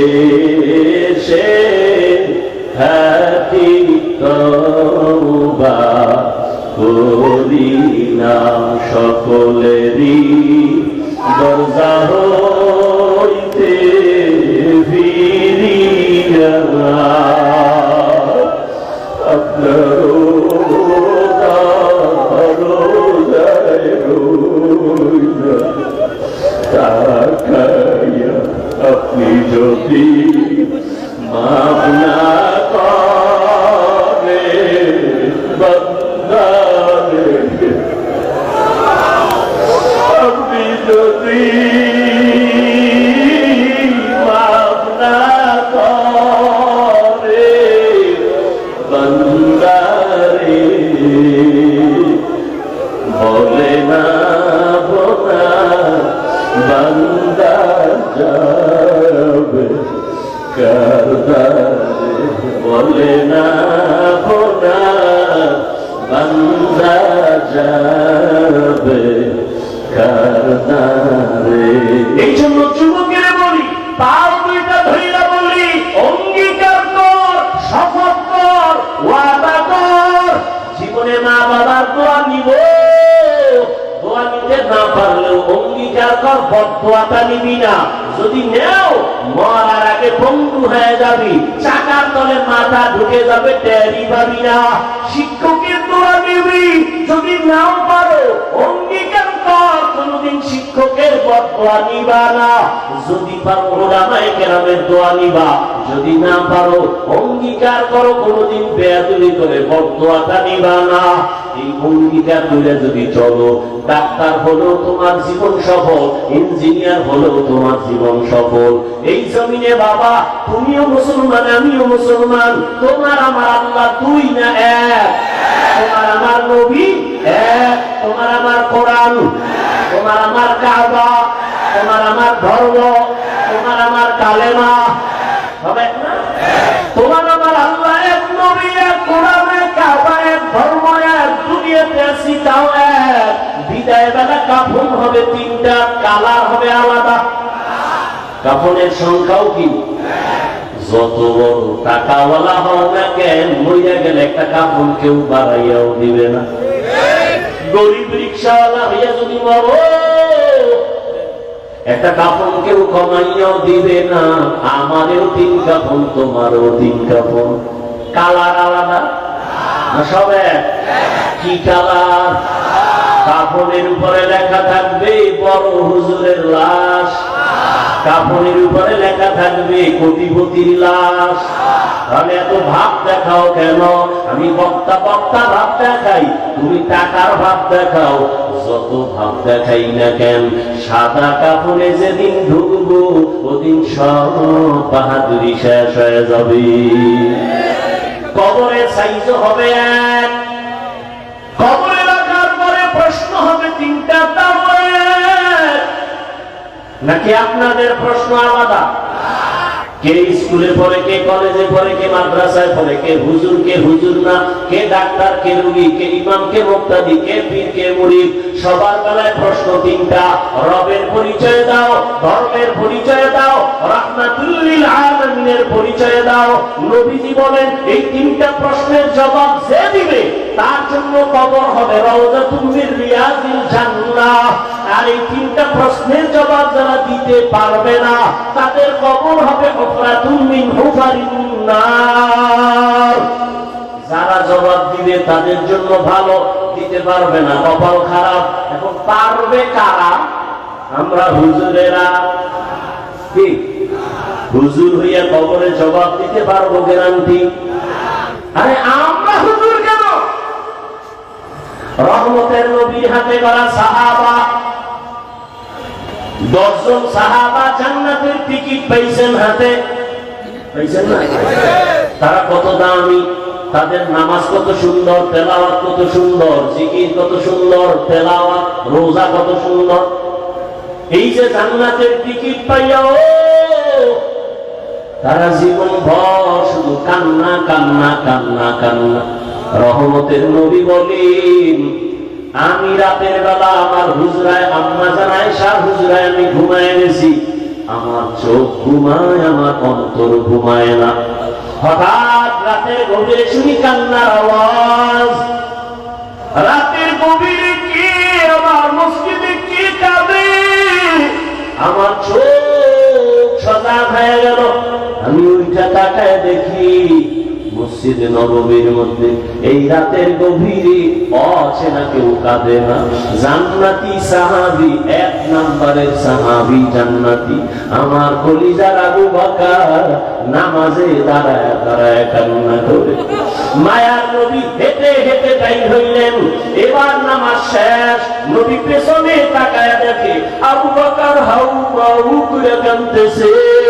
অবশেষে হাতি তওবা করি না সকলেরই। যদি নিতে না পারলেও অঙ্গীকার কর বদোয়াটা নিবি না। যদি নেও, মরার আগে বন্ধু হয়ে যাবি। চাকার তলে মাথা ঢুকে যাবে টেরি পাবি না। শিক্ষকের দোয়া নিবি, যদি নাও পারো, অঙ্গীকার কর, কোনদিন শিক্ষকের বদোয়া নিবা না। যদি পারো দোয়া নিবা। যদি না পারো, অঙ্গীকার করো, কোনদিন বেয়াদুলি করে নিবা না। যদি চলো, ডাক্তার হলো তোমার জীবন সফল, ইঞ্জিনিয়ার হলো তোমার জীবন সফল। এই জমিনে বাবা, তুমিও মুসলমান, আমিও মুসলমান, তোমার আমার আল্লাহ দুই না এক? তোমার আমার নবী এক? তোমার আমার কোরআন? তোমার আমার কাবা? তোমার আমার ধর্ম? তোমার আমার কালেমা হবে না তোমার আমার আল্লাহ এক নবী এক কোরআন এক কাবা এক ধর্ম এক দুনিয়াতে আছি তাও এক বিদায় বেলা কাফন হবে তিনটা, কালার হবে আলাদা। কাফনের সংখ্যাও কি? যত বড় টাকাওয়ালা হও না কেন, মরিয়া গেলে একটা কাফন কেউ বাড়াইয়াও দিবে না। গরিব রিক্সাওয়ালা হইয়া যদি মরো, একটা কাপড় কেউ কমাইয়াও দিবে না। আমারও তিন কাপড় তোমারও তিন কাপড় কালার আলাদা? সব কি কালার? কাপড়ের উপরে লেখা থাকবে, বড় হুজুরের লাশ। কাপড়ের উপরে লেখা থাকবে, কোটিপতির লাশ। তাহলে এত ভাব দেখাও কেন? আমি বক্তা বক্তা ভাব দেখাই, তুমি টাকার ভাব দেখাও। যত ভাব দেখাই না কেন, সাদা কাপড়ে যেদিন ঢুকবো, ওদিন সব বাহাদুরি শেষ হয়ে যাবে। কবরের সাইজ হবে এক, কবরে নাকি আপনাদের প্রশ্ন আলাদা? কে স্কুলে পড়ে, কে কলেজে পড়ে, কে মাদ্রাসায় পড়ে, কে হুজুর কে হুজুর না, কে ডাক্তার, কে রুগী, কে ইমাম, কে মুক্তাদি, কে পীর, কে মুরিদ? সবার বেলায় প্রশ্ন তিনটা। রবের পরিচয় দাও, ধর্মের পরিচয় দাও, রাহমাতুল্লিল আলামিনের পরিচয় দাও। নবীজি বলেন, এই তিনটা প্রশ্নের জবাব যে দিবে, তার জন্য কবর হবে রওজাতুম মির জান্নাহ। আর এই তিনটা প্রশ্নের জবাব যারা দিতে পারবে না, তাদের কবর হবে হুফরাতুম মিন হুফারিন নার। যারা জবাব দিবে তাদের জন্য ভালো, দিতে পারবে না, কপাল খারাপ। এখন পারবে কারা? আমরা হুজুরেরা। কি? হুজুর হইয়া কবরে জবাব দিতে পারব গ্যারান্টি? আরে আমরা হুজুর কেন? রহমতের নবীর হাতে করা সাহাবা। দশজন সাহাবা জান্নাতের টিকিট পাইছেন হাতে। পাইছেন না? তারা কত দামি? তাদের নামাজ কত সুন্দর, তেলাওয়াত কত সুন্দর, জিকির কত সুন্দর, তেলাওয়াত, রোজা কত সুন্দর। এই যে জান্নাতের টিকিট পাইয়াও তারা জীবন ভর শুধু কান্না কান্না কান্না কান্না। রহমতের নবী বলেন, আমি রাতের বেলা আমার হুজরায় আম্মা জানায় শাহ হুজরায় আমি ঘুমায় গেছি আমার চোখ ঘুমায়, আমার অন্তর ঘুমায় না। হঠাৎ রাতের গভীরে শুনি কান্নার আওয়াজ। রাতের গভীরে কে আমার মসজিদে কে কাঁদে আমার চোখ সজাগ হয়ে গেল। আমি ওইটা তাকায় দেখি। মসজিদে নববীর মধ্যে। এই রাতের গভীরে অচেনা কেউ কাঁদে না। জান্নাতি সাহাবি, এক নম্বরের সাহাবি জান্নাতি। আমার কলিজার আবু বাকার নামাজে দাঁড়ায় দাঁড়ায় কান্না করে। মায়ার নবী হেঁটে হেঁটে তাই হইলেন। এবার নামাজ শেষ, নবী পেছনে তাকায় দেখে আবু বাকার হাউ বাউ করে কানতেছেন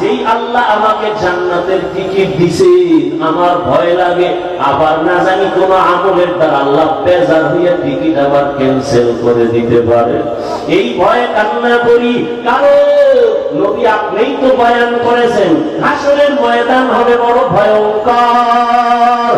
যেই আল্লাহ আমাকে জান্নাতের দিকে দিছে আমার ভয় লাগে। আবার না জানি কোন আমলের দ্বারা আল্লাহ বেজার হইয়া টিকিট আবার ক্যান্সেল করে দিতে পারে। এই ভয়ে কান্না করি। কারণ নবী আপনিই তো বয়ান করেছেন, হাসরের ময়দান হবে বড় ভয়ঙ্কর।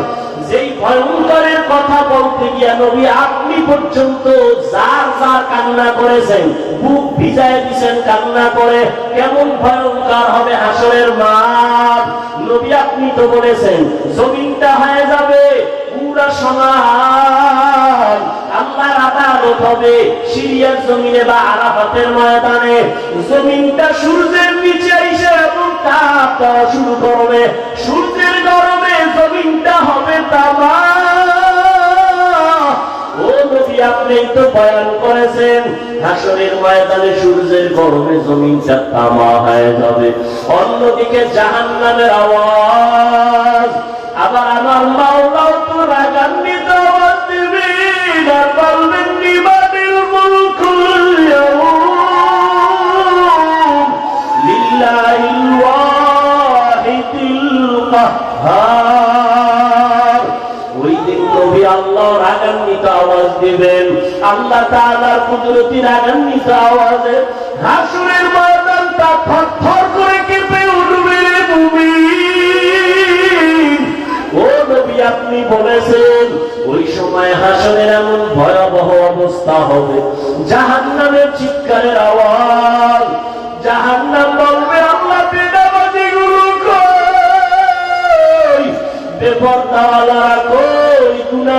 যেই ভয়ঙ্করের কথা বলতে গিয়া নবী আপনি পর্যন্ত যার যার কান্না করেছেন, বুক ভিজায় দিছেন কান্না করে, কেমন ভয়ঙ্কর হবে হাসরের মাঠ। নবী আপনি তো বলেছেন, জমিনটা হয়ে যাবে পুরা সমান। আল্লাহর আদালত হবে সিরিয়ার জমিনে বা আরাফাতের ময়দানে। জমিনটা সূর্যের নিচে এসে এবং তাপ শুরু করবে। সূর্যের গরমে জমিনটা করেছেন, হাসরের ময়দানে সূর্যের গরমে জমিনটা মা হয়ে যাবে। অন্যদিকে জাহান্নামের আওয়াজ, আবার আমার মাওলাও আল্লাহ তাআলার কুদরতি রাগান্বিত আওয়াজে হাসুরের ময়দানটা থরথর করে কেঁপে উঠবে মুমিন। ও নবী, আপনি বলেছেন, ওই সময় হাসনের এমন ভয়াবহ অবস্থা হবে, জাহান্নামের চিৎকারের আওয়াজ, জাহান্নাম বলবে, আল্লাহ বেদাবাজি গুলো কই? বেপরদাওয়ালারা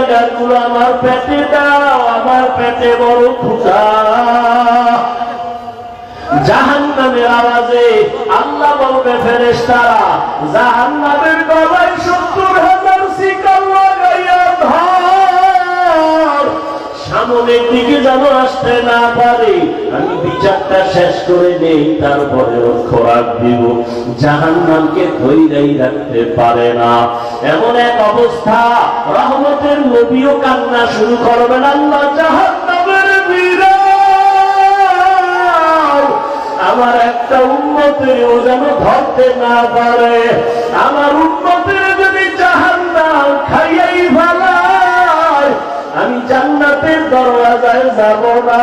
গুনাহগার তুল আমার পেটে দাও, আমার পেটে বড় খুঁজা জাহান নামের আওয়াজে আল্লাহ বলবে ফেরেস্তারা জাহান নামের গলায় সত্তর সামনের দিকে যেন আসতে না পারে। আমি বিচারটা শেষ করে নেই তারপরে খোরাক দিব। জাহান্নামকে ধৈরাই রাখতে পারে না। এমন এক অবস্থা, রহমতের নবীও কান্না শুরু করবেন আল্লাহ বিরাট আমার একটা উন্নতিও যেন ধরতে না পারে। আমার উন্নতির যদি জাহান্নাম খাইয়াই ফেলায়, আমি জান্নাতের দরওয়াজায় যাব না।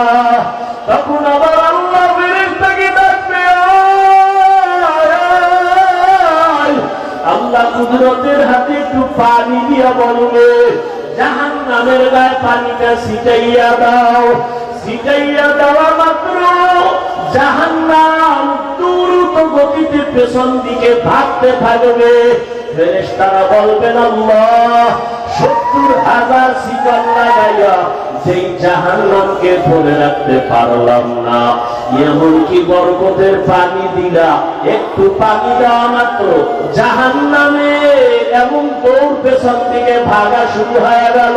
তখন আবার আল্লাহ ফেরেশতাকে ডাকবে। আল্লাহ কুদরতের হাতে একটু পানি দিয়া বলবে জাহান নামের গায়ে পানিটা ছিটাইয়া দাও। ছিটাইয়া দেওয়া মাত্র জাহান্নাম দূর দ্রুত গতিতে পেছন দিকে ভাগতে থাকবে। ফেরেশতারা বলবেন, আল্লাহ, সত্তর হাজার শিকার লাগাইয়া যেই জাহান্নামকে ধরে রাখতে পারলাম না। এমনকি বরকতের পানি দিলা, একটু পানি দেওয়া মাত্র। জাহান্নামে এমন দৌড় পেছন দিকে ভাগা শুরু হয়ে গেল।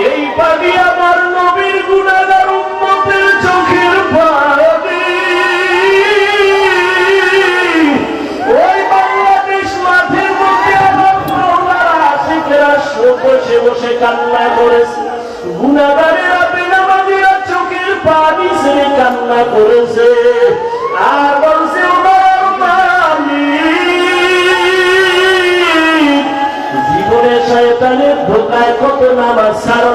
এই পানি আমার নবীর গুণাগার উম্মতের চোখের পানি। ওই বাংলাদেশ মাঠের মধ্যে আশিকেরা বসে বসে কান্না করেছে গুণাগারেরা বেনামাজিরা চোখের পানি ছেড়ে কান্না করেছে আর বলছে জীবনে শয়তানের ধোকায় কত নামাজ ছাড়লাম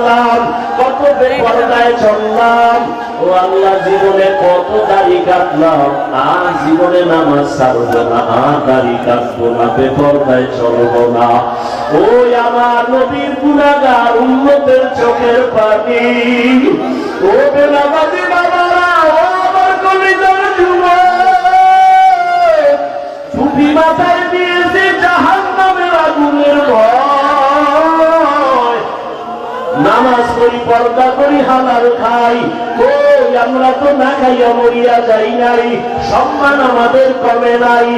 কত চললাম। ও আল্লাহ জীবনে কত দাড়ি কাটলাম? আর জীবনে নামাজ ছাড়বো না আর দাড়ি কাটবো না বেপরদায় চলবো না। ওই আমার নবীর গুণাগার উন্নতের চোখের পানি। ও বেনামাজি বাবারা ও আমার কলিজার যুবক। টুপি মাথায় দিয়েছে জাহান নামের আগুনের ভয়। নামাজ করি পর্দা করি, হালাল খাই। কই, আমরা তো না খাইয়া মরিয়া যাই নাই। সম্মান আমাদের কমে নাই।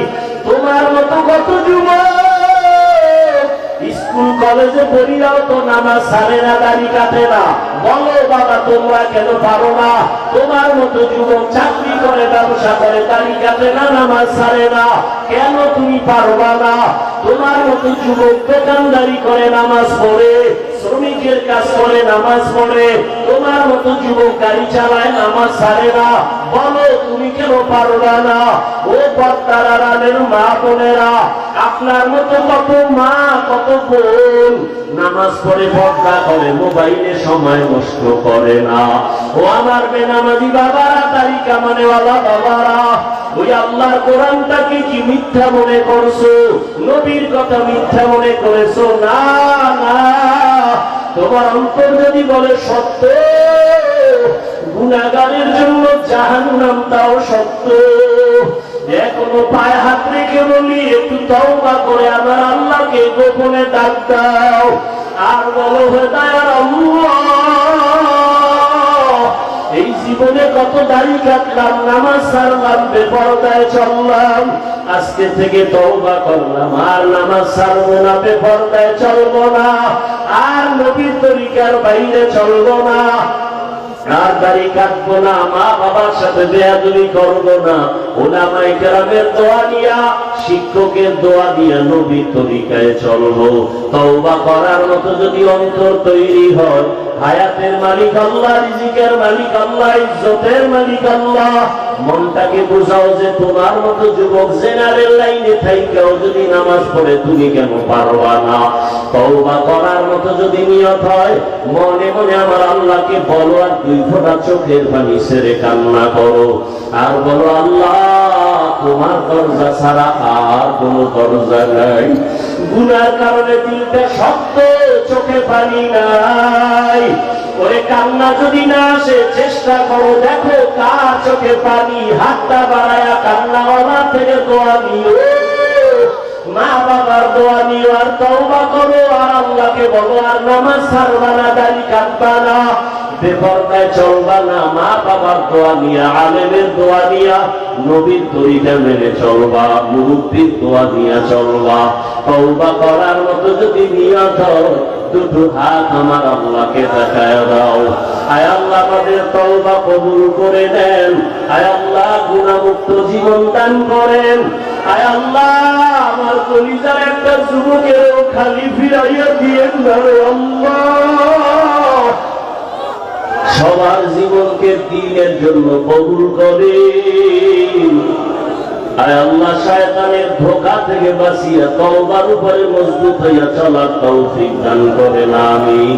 তোমার মতো কত যুবক? স্কুল, কলেজে পড়িয়াও তো নামাজ সারে না, দাড়ি কাটে না। বলো, বাবা, তোমরা কেন পারো না? তোমার মতো যুবক চাকরি করে, ব্যবসা করে, দাড়ি কাটে না, নামাজ সারে না। কেন তুমি পারবা না? তোমার মতো যুবক দোকানদারি করে, নামাজ পড়ে। শ্রমিকের কাজ করে, নামাজ পড়ে, তোমার মতো যুবক গাড়ি চালায় নামাজ ছাড়ে না। বলো, তুমি কেন পারবা না ও আড়ালের মা বোনেরা, আপনার মতো কত মা, কত বোন। নামাজ পড়ে পর্দা করে, মোবাইলে সময় নষ্ট করে না। ও আমার বেনামাজি বাবারা তারিকা মানেওয়ালা বাবারা, ওই আল্লাহর কোরআনটাকে কি মিথ্যা মনে করছ? নবীর কথা মিথ্যা মনে করেছ? না না। তোমার অন্তর যদি বলে সত্য, গুণাগারের জন্য জাহান নাম তাও সত্য। এখনও পায়ে হাত রেখে বলি, একটু তওবা করে আমার আল্লাহকে গোপনে ডাক দাও। আর বলো হয়ে দয়ার এই জীবনে কত দাড়ি কাটলাম, নামাজ সারলাম, বেপরদায় চললাম। আজকে থেকে তওবা করলাম। আর নামাজ ছাড়ব না বেপরদায় চলবো না, আর নবীর তরিকার বাইরে চলবো না, আর দাড়ি কাটবো না মা বাবার সাথে বেয়াদুরি করব না ওলামাই কেরামের দোয়া দিয়া শিক্ষকের দোয়া দিয়া নবী তরিকায় চলবো তওবা করার মতো যদি অন্তর তৈরি হয়, হায়াতের মালিক আল্লাহ, রিজিকের মালিক আল্লাহ, ইজ্জতের মালিক আল্লাহ। মনটাকে বোঝাও যে তোমার মতো যুবক জেনারেল লাইনে থাইকাও যদি নামাজ পড়ে, তুমি কেন পারবা না? তওবা করার মতো যদি নিয়ত হয়, মনে মনে আমার আল্লাহকে বলো আর দুই ফোঁটা চোখের পানি সেরে কান্না করো। আর বলো, আল্লাহ, তোমার দরজা ছাড়া আর কোনো দরজা নাই গুনার কারণে দিলটা শক্ত, চোখে পানি নাই। ওরে কান্না যদি না আসে, চেষ্টা করো, দেখো কার চোখে পানি। হাতটা বাড়ায়া কান্নাওয়ালা থেকে দোয়া নিও। মা বাবার দোয়া নিও, আর তওবা করো, আর আল্লাহকে বলো, আর নামাজ ছাড়বা না, দাড়ি কাটবা না। চলবা না, মা বাবার দোয়া নিয়া, আলেমের দোয়া নবীর মেনে চলবা দোয়া চলবা। তওবা করার মতো যদি নিয়ত দুটো হাত আমার আল্লাহকে দেখায় দাও। আয় আল্লাহ, আমাদের কবুল করে দেন আয় আল্লাহ, গুণামুক্ত জীবন দান করেন। আয় আল্লাহ, আমার কলিজার একটা যুবকেরও খালি ফিরাইয়া দিয়েন না রে আল্লাহ। সবার জীবনকে দিনের জন্য কবুল করে আয় আল্লাহ শয়তানের ধোকা থেকে বাঁচিয়ে তওবার উপরে মজবুত হইয়া চলার তৌফিক দান করেন আমিন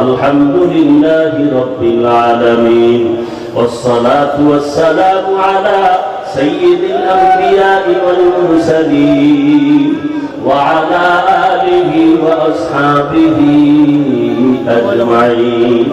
আলহামদুলিল্লাহি রাব্বিল আলামিন والصلاة والسلام على سيد الأنبياء والمرسلين وعلى آله وأصحابه أجمعين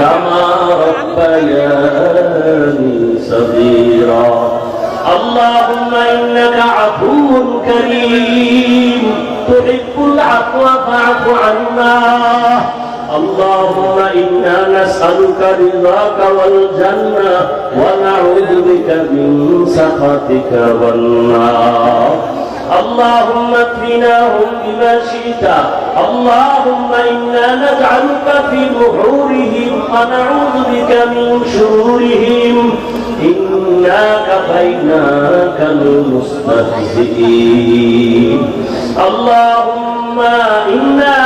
كما ربياني صغيرا اللهم إنك عفو كريم تحب العفو فاعف عنا. اللهم إنا نسألك رضاك والجنة ونعوذ بك من سخطك والنار. اللهم اكفناهم بما شئت اللهم انا نجعلك في نحورهم ونعوذ بك من شرورهم إنا كفيناك المستهزئين اللهم إنا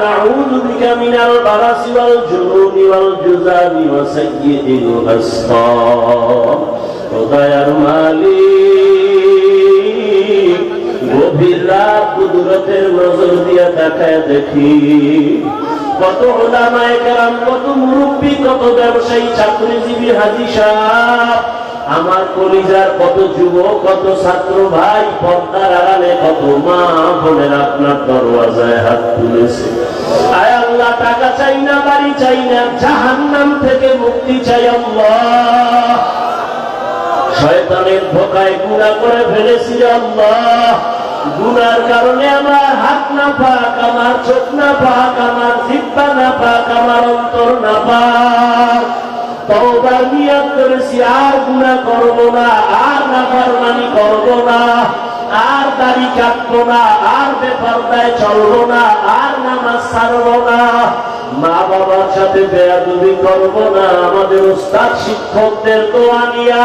نعوذ بك من البرس والجنون والجذام وسيء الأسقام وغير مالين কুদরতের নজর দিয়া দেখি, কত কত মুরব্বী, কত ব্যবসায়ী চাকরিজীবী হাজি আমার কলিজার কত যুবক, কত ছাত্র ভাই, পর্দার আড়ালে কত মা বোনের আপনার দরওয়াজায় হাত তুলেছে। আয় আল্লাহ, টাকা চাই না, বাড়ি চাই না, জাহান্নাম থেকে মুক্তি চাই আল্লাহ। শয়তানের ধোকায় গুণা করে ফেলেছি আল্লাহ। গুনার কারণে আমার হাত না পাক আমার চোখ না পাক আমার জিব্বা না পাক আমার অন্তর না পাক নিয়ত করেছি, আর গুনাহ করব না, আর নাফরমানি করব না, আর দাড়ি কাটবো না, আর চলবো না, আর নামাজ না। মা বাবার সাথে বেয়াদবি করব না, আমাদের উস্তাদ শিক্ষকদের দোয়া নিয়া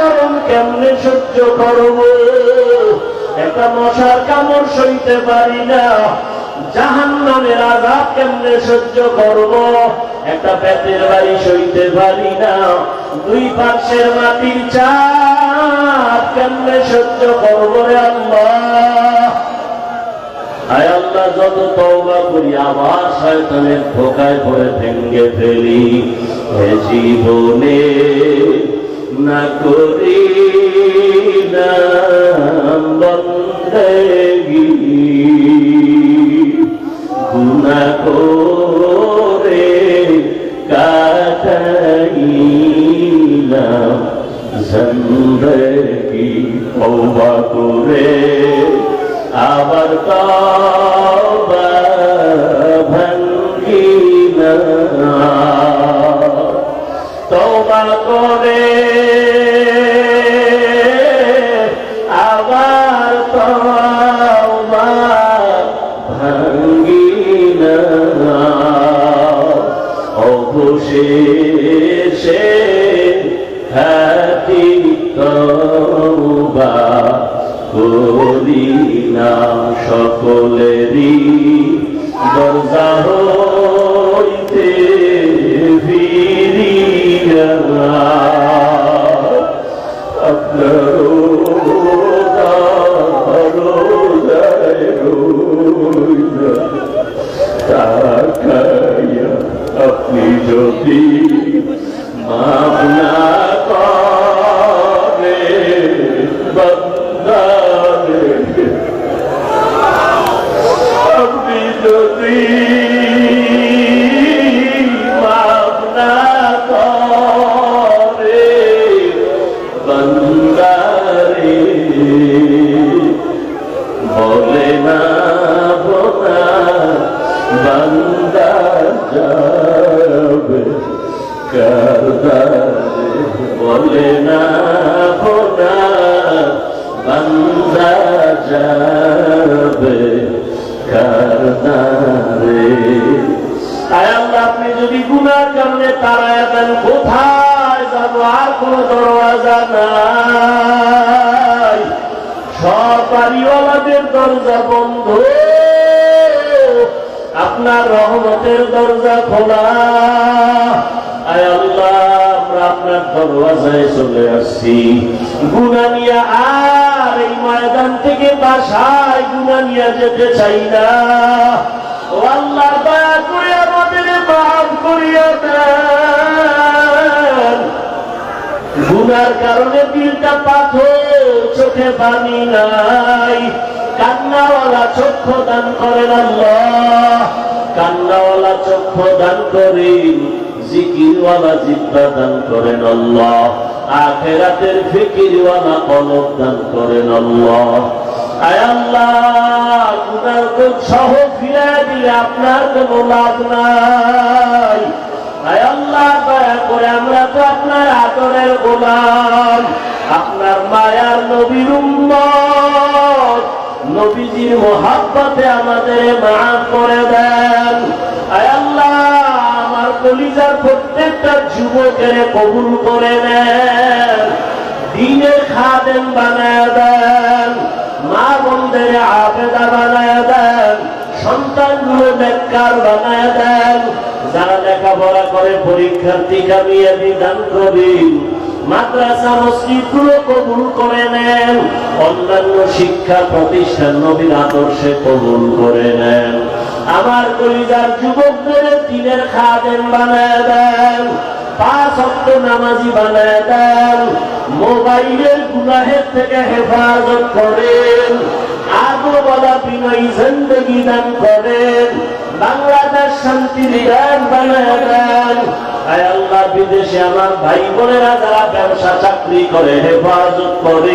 গরম কেমনে সহ্য করব? একটা মশার কামড় সইতে পারি না। জাহান নামের আঘাত কেমনে সহ্য করব? একটা পেটের বাড়ি সইতে পারি না। দুই পাশের মাটির চাপ কেমনে সহ্য করব রে আল্লাহ? আয় আল্লাহ, যত তওবা করি, আবার শয়তানের ধোকায় পড়ে ভেঙ্গে ফেলি। জীবনে না করি বন্দেগি গুনা করে কাটাইলাম জিন্দগি তওবা করে। আবার তওবা ভাঙ্গিলা তওবা করে মাফ আপনি যদি গুনার কারণে তারায় দেন, কোথায় যাব? আর কোন দরওয়াজা নাই। সব বাড়িওয়ালাদের দরজা বন্ধ। আপনার রহমতের দরজা খোলা। আয় আল্লাহ, আমরা আপনার দরওয়াজায় চলে আসছি। গুনা নিয়ে আর এই ময়দান থেকে বাসায় গুনা নিয়ে যেতে চাই না। ও আল্লাহ, দয়া করে গুনার কারণে দিলটা পাথর চোখে পানি নাই। কান্নাওয়ালা চক্ষু দান করেন আল্লাহ। কান্নাওয়ালা চক্ষু দান করেন জিকিরওয়ালা জিব্বা দান করেন আল্লাহ। আখেরাতের ফিকিরওয়ালা কলব দান করেন আল্লাহ। সহ ফিরে দিলে আপনার কোনো লাভ নাই। আল্লাহ, দয়া করে আমরা তো আপনার আদরের গোলাম। আপনার মায়ার নবীর নবীজির মোহাব্বতে আমাদের মাফ করে দেন। আল্লাহ, আমার কলিজার প্রত্যেকটা যুবকের কবুল করে নেন। দিনের খাদেম বানায় দেন। মা বোনদের আবেদা বানায় দেন, সন্তানগুলো বেকার বানায় দেন। যারা লেখাপড়া করে পরীক্ষার্থী কামিয়ে বিধান করেন মাদ্রাসা, মসজিদগুলো কবুল করে নেন। অন্যান্য শিক্ষা প্রতিষ্ঠান নবীর আদর্শে কবুল করে নেন। আমার কলিজার যুবকদের দিনের খাদেম বানায় দেন। নামাজি বানায় দেন। মোবাইলের গুনাহের থেকে হেফাজত করেন। আগো বলা বিনয়ী জিন্দগি দান করেন। বাংলাদেশ বানায় দেন। আল্লাহ, বিদেশে আমার ভাই বোনেরা যারা ব্যবসা চাকরি করে, হেফাজত করে।